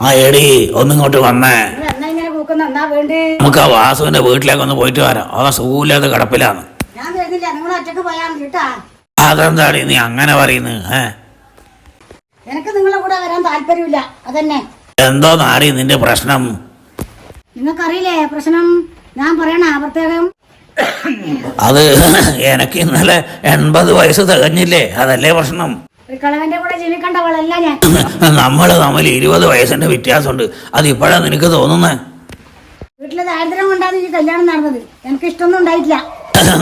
ആ എടി ഒന്നിങ്ങോട്ട് വന്നേ. നമുക്ക് ആ വാസുവിന്റെ വീട്ടിലേക്ക് ഒന്ന് പോയിട്ട് വരാം. അവ സുഖമില്ലാതെ കിടപ്പിലാണ്. മതി കേട്ടാ. നീ അങ്ങനെ പറയുന്നത് ഏ? എനിക്ക് നിങ്ങളെ കൂടെ വരാൻ താല്പര്യമില്ല. അതന്നെ. എന്തോ നാടി നിന്റെ പ്രശ്നം? നിങ്ങൾക്കറിയില്ലേ പ്രശ്നം? ഞാൻ പറയണ പ്രത്യേകം. അത് എനിക്ക് ഇന്നലെ എൺപത് വയസ്സ് തികഞ്ഞില്ലേ? അതല്ലേ പ്രശ്നം? ഒരു കളവന്റെ കൂടെ ജീവിക്കേണ്ടവളല്ല ഞാൻ. നമ്മൾ തമ്മിൽ ഇരുപത് വയസ്സിന്റെ വ്യത്യാസമുണ്ട്. അത് ഇപ്പോഴാ നിനക്ക് തോന്നുന്നേ? വീട്ടിലെ ദാരിദ്ര്യം കൊണ്ടാണ് ഈ കല്യാണം നടന്നത്. എനിക്ക് ഇഷ്ടമൊന്നും ഉണ്ടായിട്ടില്ല.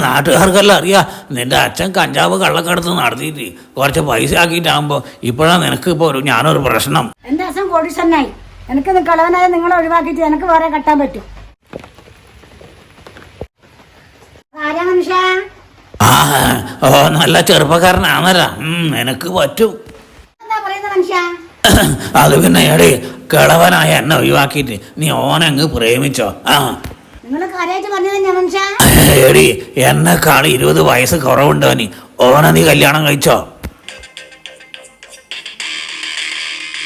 നാട്ടുകാർക്കെല്ലാം അറിയാ നിന്റെ അച്ഛൻ കഞ്ചാവ് കള്ളക്കടത്ത് നടത്തിയിട്ട് കുറച്ച് പൈസ ആക്കിയിട്ടാകുമ്പോ ഇപ്പോഴാ നിനക്ക് ഇപ്പൊ ഒരു ഞാനൊരു പ്രശ്നം. എന്റെ അച്ഛൻ കോടീശ്വരനായി. എനിക്ക് കളവനായ നിങ്ങൾ ഒഴിവാക്കിയിട്ട് എനിക്ക് വേറെ കെട്ടാൻ പറ്റും. ആരാ മനുഷ്യ? ഓ നല്ല ചെറുപ്പക്കാരനാണല്ല. നിനക്ക് പറ്റും. അത് പിന്നെ എടി കിളവനായ എന്നെ ഒഴിവാക്കിയിട്ട് നീ ഓനങ്ങ് പ്രേമിച്ചോ. ആ. എടി എന്നെക്കാൾ ഇരുപത് വയസ്സ് കുറവുണ്ടോ നീ ഓനെ നീ കല്യാണം കഴിച്ചോ?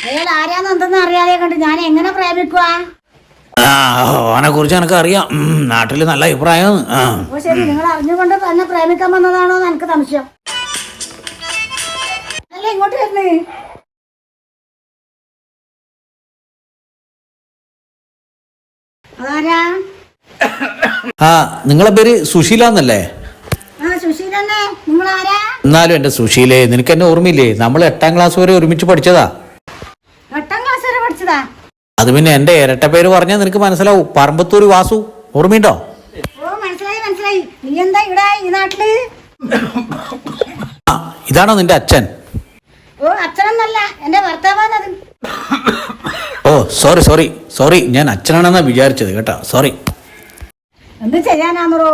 അയാൾ ആരാന്ന് എന്തെന്ന് അറിയാതെ കണ്ട് ഞാൻ എങ്ങനെ പ്രേമിക്കുക ആ ഓനെ കുറിച്ച് എനക്ക് അറിയാം. നാട്ടിൽ നല്ല അഭിപ്രായം ഓ ശരി. നിങ്ങൾ അറിഞ്ഞുകൊണ്ട് തന്നെ പ്രേമിക്കാൻ വന്നതാണോ എന്ന് എനിക്ക് സംശയം. അല്ല ഇങ്ങോട്ട് വരുന്നേ. അതാരാ? ആ നിങ്ങളെ പേര് സുശീല എന്നല്ലേ? ആ സുശീലന്നെ നിങ്ങൾ ആരാ എന്നാലും എന്റെ സുശീലേ നിനക്ക് എന്നെ ഓർമ്മയില്ലേ? നമ്മൾ എട്ടാം ക്ലാസ് വരെ ഒരുമിച്ച് പഠിച്ചതാ. എട്ടാം ക്ലാസ് വരെ പഠിച്ചതാ? അത് പിന്നെ എന്റെ ഇരട്ട പേര് പറഞ്ഞാൽ നിനക്ക് മനസ്സിലാവും. പറമ്പത്തൂർ വാസു ഓർമ്മയുണ്ടോ? ഓ മനസ്സിലായി മനസ്സിലായി. നീ എന്താ ഇവിടെ ഈ നാട്ടിൽ? ആ ഇതാണോ നിന്റെ അച്ഛൻ? ഓ അച്ഛനൊന്നല്ല എന്റെ ഭർത്താവാണത്. ഓ സോറി സോറി സോറി ഞാൻ അച്ഛനാണെന്നാ വിചാരിച്ചത് കേട്ടോ സോറി. എന്ത് ചെയ്യാനാന്നോ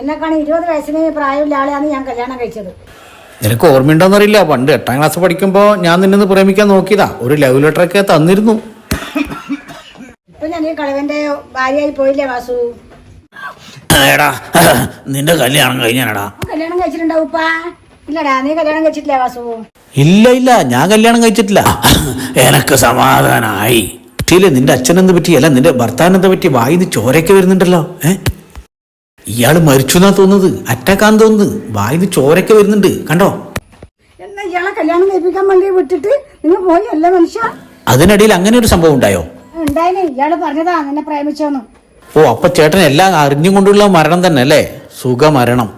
എന്നെക്കാണ് ഇരുപത് വയസ്സിന് പ്രായമുള്ള ആളെയാണ് ഞാൻ കല്യാണം കഴിച്ചത്. നിനക്ക് ഓർമ്മയുണ്ടോന്നറിയില്ല പണ്ട് എട്ടാം ക്ലാസ് പഠിക്കുമ്പോൾ ഞാൻ നിന്നെ പ്രേമിക്കാൻ നോക്കിയതാ. ഒരു ലവ് ലെറ്ററൊക്കെ തന്നിരുന്നു. ഈ കളവന്റെ ഭാര്യയായി പോയില്ലേ വാസു? എടാ നിന്റെ കല്യാണം കഴിഞ്ഞാടാ കല്യാണം കഴിച്ചിട്ടുണ്ടാവും ഉപ്പാ? ഇല്ലടാ നീ കല്യാണം കഴിച്ചിട്ടില്ല വാസു? ഇല്ല ഇല്ല ഞാൻ കല്യാണം കഴിച്ചിട്ടില്ല. എനക്ക് സമാധാനായി. പറ്റിയില്ലേ നിന്റെ അച്ഛനെന്ത് പറ്റിയല്ല നിന്റെ ഭർത്താവിനെന്ത് പറ്റി? വായിന്ന് ചോരയ്ക്ക് വരുന്നുണ്ടല്ലോ ഏ? ഇയാൾ മരിച്ചു എന്നാ തോന്നുന്നത് അറ്റാക്കാന്ന് തോന്നുന്നത്. വായിന്ന് ചോരയ്ക്ക് വരുന്നുണ്ട് കണ്ടോ? എന്നാ ഇയാളെ കല്യാണം കഴിപ്പിക്കാൻ വേണ്ടി വിട്ടിട്ട് നിങ്ങൾ പോയി അല്ല മനുഷ്യ? അതിനിടയിൽ അങ്ങനെ ഒരു സംഭവം ഉണ്ടായോ? ഉണ്ടായിന്? ഇയാൾ പറഞ്ഞതാ നിന്നെ പ്രേമിച്ചോന്നും. ഓ അപ്പൊ ചേട്ടൻ എല്ലാം അറിഞ്ഞുകൊണ്ടുള്ള മരണം തന്നെ അല്ലേ? സുഖമരണം.